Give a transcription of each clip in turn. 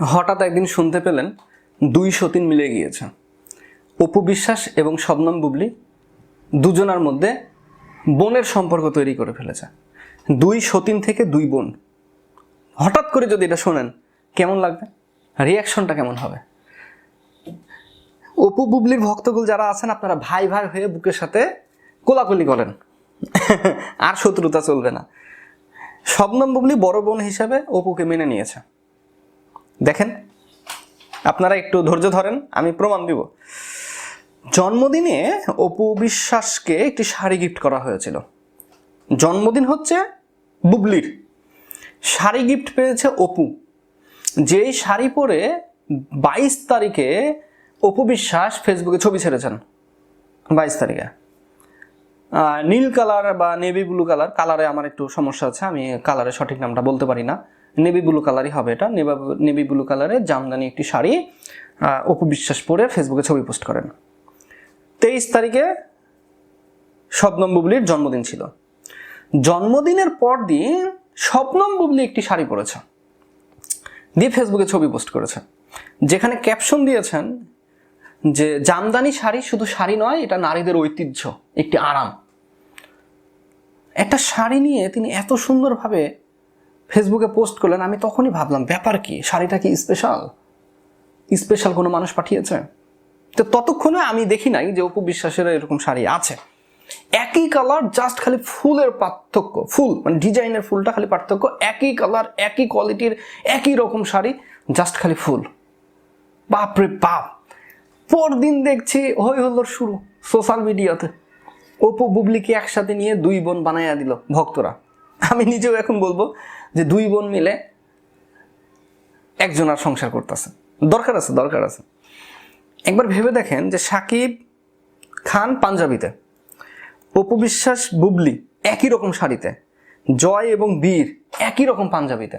হঠাৎ একদিন শুনতে পেলেন দুই সতীন মিলে গিয়েছে। অপু বিশ্বাস এবং শবনম বুবলি দুজনার মধ্যে বোনের সম্পর্ক তৈরি করে ফেলেছে। দুই সতীন থেকে দুই বোন। হঠাৎ করে যদি এটা শোনেন, কেমন লাগবে? রিয়াকশনটা কেমন হবে? অপু বুবলির ভক্তকুল যারা আছেন, আপনারা ভাই ভাই হয়ে বুকের সাথে কোলাকুলি করেন। আর শত্রুতা চলবে না। শবনম বুবলি বড় বোন হিসাবে অপুকে মেনে নিয়েছে। দেখেন, আপনারা একটু ধৈর্য ধরেন, আমি প্রমাণ দিব। জন্মদিনে অপু বিশ্বাসকে একটি শাড়ি গিফট করা হয়েছিল। জন্মদিন হচ্ছে বুবলির। শাড়ি গিফট পেয়েছে অপু। যেই শাড়ি পরে বাইশ তারিখে অপু বিশ্বাস ফেসবুকে ছবি ছেড়েছেন। বাইশ তারিখে। নীল কালার বা নেভি ব্লু কালার, কালারে আমার একটু সমস্যা আছে, আমি কালারের সঠিক নামটা বলতে পারি না। নেভি ব্লু কালারই হবে এটা। নেভি ব্লু কালারে জামদানি একটি শাড়ি অপু বিশ্বাস পরে ফেসবুকে ছবি পোস্ট করেন। তেইশ তারিখে শবনম বুবলির জন্মদিন ছিল। জন্মদিনের পর দিন শবনম বুবলি একটি শাড়ি পরেছে। দিয়ে ফেসবুকে ছবি পোস্ট করেছে। যেখানে ক্যাপশন দিয়েছেন যে, জামদানি শাড়ি শুধু শাড়ি নয়, এটা নারীদের ঐতিহ্য, একটি আরাম। একটা শাড়ি নিয়ে তিনি এত সুন্দরভাবে ফেসবুকে পোস্ট করলেন, আমি তখনই ভাবলাম, ব্যাপার কি? শাড়িটা কি স্পেশাল স্পেশাল কোনো মানুষ পাঠিয়েছে? তো ততক্ষণে আমি দেখি নাই যে অপু বিশ্বাসের এরকম শাড়ি আছে। একই কালার জাস্ট খালি ফুলের পার্থক্য, ফুল মানে ডিজাইনের ফুলটা খালি পার্থক্য, একই কালার একই কোয়ালিটির একই রকম শাড়ি জাস্ট খালি ফুল। বাপরে বাপ! পরদিন দেখছি হই হল্লোর শুরু সোশ্যাল মিডিয়াতে অপু বুবলিকে একসাথে নিয়ে দুই বোন বানাইয়া দিল ভক্তরা। আমি নিজেও এখন বলব যে দুই বোন মিলে একজন আর সংসার করতেছে। দরকার আছে দরকার আছে। একবার ভেবে দেখেন যে সাকিব খান পাঞ্জাবিতে, অপু বিশ্বাস বুবলি একই রকম শাড়িতে, জয় এবং বীর একই রকম পাঞ্জাবিতে।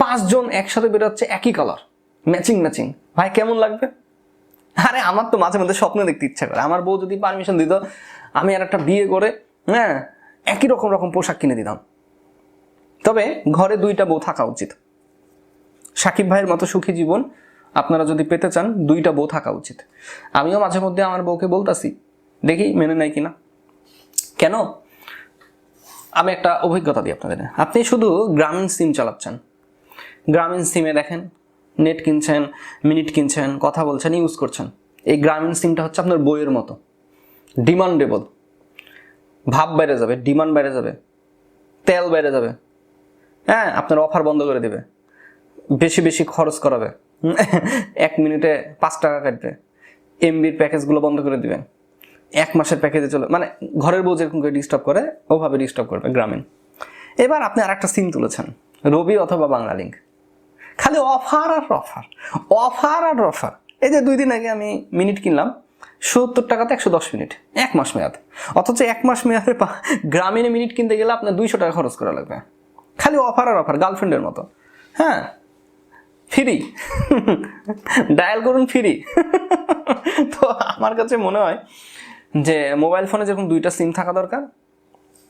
পাঁচজন একসাথে বেরোচ্ছে একই কালার ম্যাচিং ম্যাচিং ভাই, কেমন লাগবে? আরে, আমার তো মাঝে মধ্যে স্বপ্ন দেখতে ইচ্ছা করে। আমার বউ যদি পারমিশন দিত, আমি আর একটা বিয়ে করে হ্যাঁ একই রকম রকম পোশাক কিনে দিতাম। তবে ঘরে দুইটা বউ থাকা উচিত। সাকিব ভাইয়ের মতো সুখী জীবন আপনারা যদি পেতে চান, দুইটা বউ থাকা উচিত। আমিও মাঝে মধ্যে আমার বউকে বলতাছি, দেখি মেনে নেয় কিনা? কেন? আমি একটা অভিজ্ঞতা দিই আপনাদের। আপনি শুধু গ্রামীণ সিম চালাচ্ছেন। গ্রামীণ সিমে দেখেন, নেট কিনছেন, মিনিট কিনছেন, কথা বলছেন, ইউজ করছেন। এই গ্রামীণ সিমটা হচ্ছে আপনার বইয়ের মতো। ডিমান্ডেবল। ভাব বেড়ে যাবে, ডিমান্ড বেড়ে যাবে, তেল বেড়ে যাবে। হ্যাঁ আপনার অফার বন্ধ করে দেবে। বেশি বেশি খরচ করাবে। এক মিনিটে পাঁচ টাকা কাটবে। এমবির প্যাকেজগুলো বন্ধ করে দিবেন। এক মাসের প্যাকেজে চলে মানে ঘরের বউ যেরকম করে ডিস্টার্ব করে, ওভাবে ডিস্টার্ব করবে গ্রামীণ। এবার আপনি আর একটা সিম তুলেছেন। রবি অথবা বাংলা লিঙ্ক খালি অফার আর অফার অফার আর অফার এই যে দুই দিন আগে আমি মিনিট কিনলাম, সত্তর টাকাতে একশো দশ মিনিট। এক মাস মেয়াদ। অথচ এক মাস মেয়াদে গ্রামীণে মিনিট কিনতে গেলে আপনার দুইশো টাকা খরচ করা লাগবে। খালি অফার আর অফার গার্লফ্রেন্ডের মতো। হ্যাঁ? ফ্রি ডায়াল করুন ফ্রি তো আমার কাছে মনে হয় যে মোবাইল ফোনে যেরকম দুইটা সিম থাকা দরকার,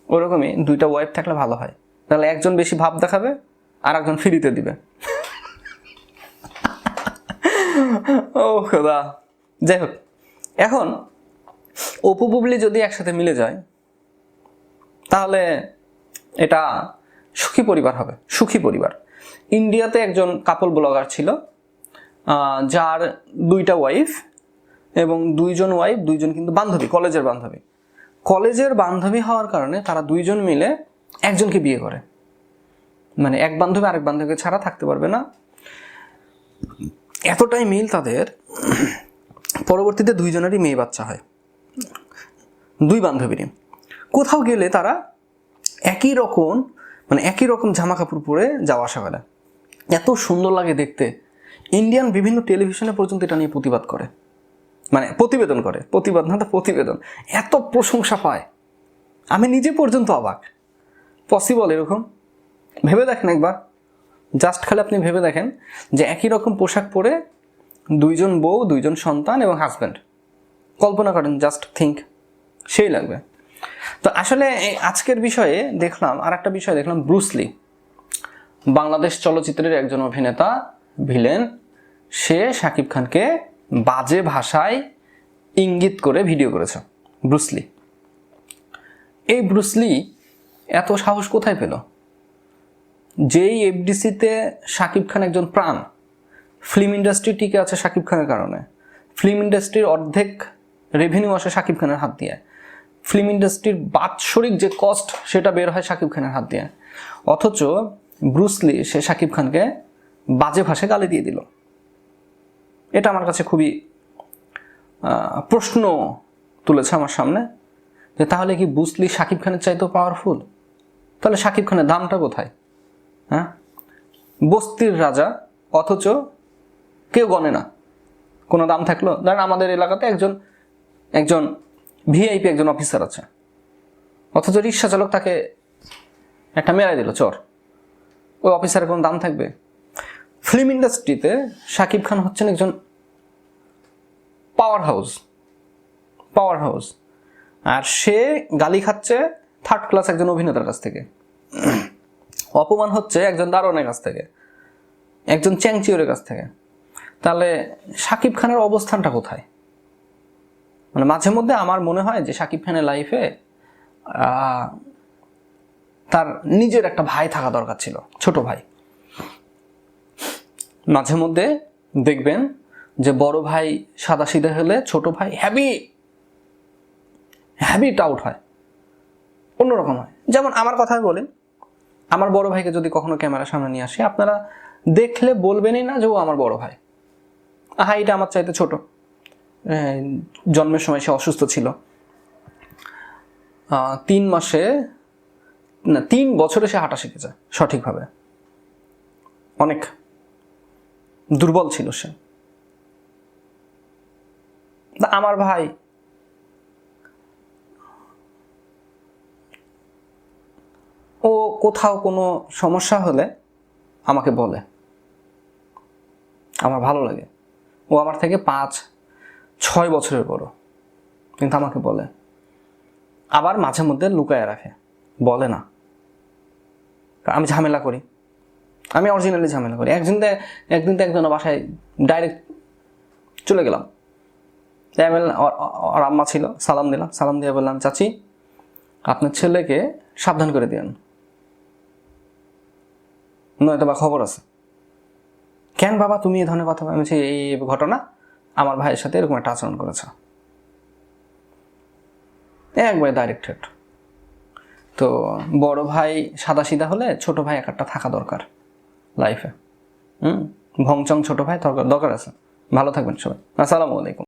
ওরকমই দুইটা ওয়াইফ থাকলে ভালো হয়। তাহলে একজন বেশি ভাব দেখাবে আর একজন ফ্রিতে দিবে। ও খোদা। যাই হোক, এখন অপু বুবলি যদি একসাথে মিলে যায়, তাহলে এটা সুখী পরিবার হবে, সুখী পরিবার। ইন্ডিয়াতে একজন কাপল ব্লগার ছিল যার দুইটা ওয়াইফ এবং দুইজন ওয়াইফ দুইজন কিন্তু বান্ধবী, কলেজের বান্ধবী। কলেজের বান্ধবী হওয়ার কারণে তারা দুইজন মিলে একজনকে বিয়ে করে। মানে এক বান্ধবী আরেক বান্ধবীকে ছাড়া থাকতে পারবে না। এতটাই মিল তাদের, পরবর্তীতে দুইজনেরই মেয়ে বাচ্চা হয়। দুই বান্ধবীরই। কোথাও গেলে তারা একই রকম মানে একই রকম জামা কাপড় পরে যাওয়া আসা করে। এত সুন্দর লাগে দেখতে। ইন্ডিয়ান বিভিন্ন টেলিভিশনে পর্যন্ত এটা নিয়ে প্রতিবাদ করে। মানে প্রতিবেদন করে। প্রতিবাদ না, তো প্রতিবেদন। এত প্রশংসা পায়। আমি নিজে পর্যন্ত অবাক। পসিবল এরকম? ভেবে দেখেন একবার। জাস্ট খালি আপনি ভেবে দেখেন যে একই রকম পোশাক পরে দুইজন বউ, দুইজন সন্তান এবং হাজব্যান্ড কল্পনা করেন জাস্ট থিঙ্ক সেই লাগবে। তো আসলে আজকের বিষয়ে দেখলাম আর একটা বিষয় দেখলাম ব্রুসলি বাংলাদেশ চলচ্চিত্রের একজন অভিনেতা, ভিলেন, সে শাকিব খানকে বাজে ভাষায় ইঙ্গিত করে ভিডিও করেছে ব্রুসলি এই ব্রুসলি এত সাহস কোথায় পেল? যেই এফডিসিতে শাকিব খান একজন প্রাণ, ফিল্ম ইন্ডাস্ট্রি টিকে আছে শাকিব খানের কারণে। ফিল্ম ইন্ডাস্ট্রির অর্ধেক রেভিনিউ আসে শাকিব খানের হাত দিয়ে। ফিল্ম ইন্ডাস্ট্রির বাৎসরিক যে কস্ট সেটা বের হয় শাকিব খানের হাত দিয়ে। অথচ ব্রুসলি সে শাকিব খানকে বাজে ভাষায় গালি দিয়ে দিল। এটা আমার কাছে খুবই প্রশ্ন তুলেছে আমার সামনে, যে তাহলে কি ব্রুসলি শাকিব খানের চাইতেও পাওয়ারফুল তাহলে শাকিব খানের দামটা কোথায়? হ্যাঁ? বস্তির রাজা, অথচ কেউ গণে না। কোনো দাম থাকল? ধরেন আমাদের এলাকাতে একজন একজন ভিআইপি একজন অফিসার আছে। অথচ রিক্সা চালক তাকে একটা মেরাই দিল, চর। ওই অফিসারের কোনো দাম থাকবে? ফিল্ম ইন্ডাস্ট্রিতে শাকিব খান হচ্ছেন একজন পাওয়ার হাউস পাওয়ার হাউস আর সে গালি খাচ্ছে থার্ড ক্লাস একজন অভিনেতার কাছ থেকে। অপমান হচ্ছে একজন দারোয়ানের কাছ থেকে, একজন চ্যাংচিওরের কাছ থেকে। তাহলে শাকিব খানের অবস্থানটা কোথায়? মানে মাঝে মধ্যে আমার মনে হয় যে সাকিব খানের লাইফে তার নিজের একটা ভাই থাকা দরকার ছিল, ছোট ভাই। মাঝে মধ্যে দেখবেন যে বড় ভাই সাদা সিধে হলে ছোট ভাই হ্যাভি হ্যাবিট আউট হয়, অন্যরকম হয়। যেমন আমার কথাই বলি আমার বড় ভাইকে যদি কখনো ক্যামেরার সামনে নিয়ে আসি, আপনারা দেখলে বলবেনই না যে ও আমার বড় ভাই। এটা আমার চাইতে ছোট। জন্মের সময় সে অসুস্থ ছিল। তিন মাসে, না, তিন বছরে সে হাঁটা শিখেছে, সঠিকভাবে। অনেক দুর্বল ছিল সে। আমার ভাই, ও কোথাও কোনো সমস্যা হলে আমাকে বলে। আমার ভালো লাগে। ও আমার থেকে পাঁচ ছয় বছরের বড়। কিন্তু আমাকে বলে। আবার মাঝে মধ্যে লুকায় রাখে। বলে না। আমি ঝামেলা করি। আমি অরিজিনালি ঝামেলা করি। একদিন তো একদিন তো একজনের বাসায় ডাইরেক্ট চলে গেলাম। ওর আম্মা ছিল সালাম দিলাম। সালাম দিয়ে বললাম চাচি আপনার ছেলেকে সাবধান করে দিন নয়তো বা খবর আছে। কেন বাবা তুমি এই ধরনের কথা বলো?" আমি বলছি, এই ঘটনা আমার ভাইয়ের সাথে এরকম একটা আচরণ করেছে। একবারে ডাইরেক্টেড তো বড় ভাই সাদা সিধা হলে ছোট ভাই এক একটা থাকা দরকার লাইফে হুম? ভংচং ছোট ভাই দরকার আছে। ভালো থাকবেন সবাই। আসসালামু আলাইকুম।